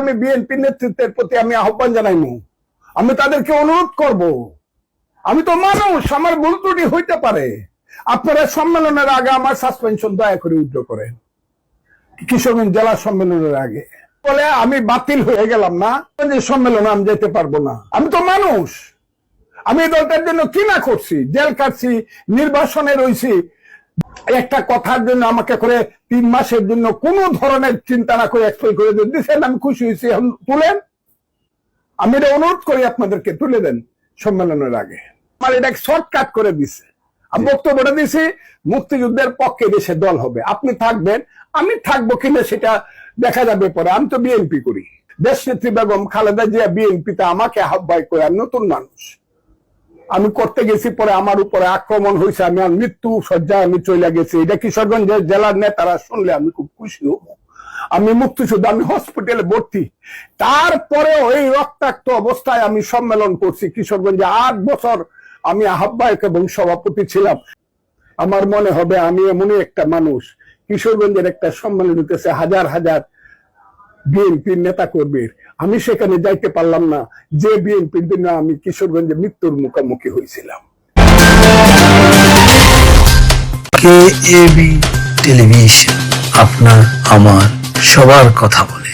আমি বিএনপি নেতৃত্বের প্রতি আমি আহ্বান জানাইমু। আমি তাদেরকে অনুরোধ করব। আমি তো মানুষ, আমার ভুল ত্রুটি হইতে পারে। আপনারা সম্মেলনের আগে আমার সাসপেনশন দয়া করে উদ্র করেন। কিশোরগঞ্জ জেলা সম্মেলনের আগে। বলে আমি বাতিল হয়ে গেলাম না, যে সম্মেলনে আমি যেতে পারব না। আমি তো মানুষ। আমি এই দলটার জন্য কি না করছি? জেল কাটছি, নির্বাসনে রয়েছি একটা কথার জন্য আমাকে করে তিন মাসের জন্য কোনো ধরনের চিন্তা না করে এক্সপ্লেন করে দিয়ে দিচ্ছেন আমি খুশি হয়েছি। এখন তুলেন। আমি এটা অনুরোধ করি আপনাদেরকে তুলে দেন সম্মেলনের আগে। আমার এটা শর্টকাট করে দিছে। আমি বক্তব্যটা দিছি মুক্তিযুদ্ধের পক্ষে দেশে দল হবে। আপনি থাকবেন আমি থাকব কিনা সেটা দেখা যাবে পরে। আমি তো বিএনপি করি। দেশ নেত্রী বেগম খালেদা জিয়া বিএনপিতে আমাকে আহ্বায় করে নতুন মানুষ। আমি করতে গেছি, পরে আমার উপরে আক্রমণ হয়েছে আমি মৃত্যু সজ্জায় আমি চলে গেছি। এটা কিশোরগঞ্জ জেলার নেতারা শুনলে আমি খুব খুশি হব। আমি মুক্তিযুদ্ধ, আমি হসপিটালে ভর্তি। তারপরে ওই রক্তাক্ত অবস্থায় আমি সম্মেলন করছি। কিশোরগঞ্জে আট বছর আমি আহ্বায়ক এবং সভাপতি ছিলাম। আমার মনে হবে আমি এমনই একটা মানুষ। কিশোরগঞ্জের একটা সম্মেলন হইতেছে হাজার হাজার বিএনপির নেতা কর্মীর আমি সেখানে যাইতে পারলাম না। যে বিএনপির জন্য আমি কিশোরগঞ্জে মৃত্যুর মুখোমুখি হয়েছিলাম। কে টেলিভিশন, আপনার, আমার সবার কথা বলে।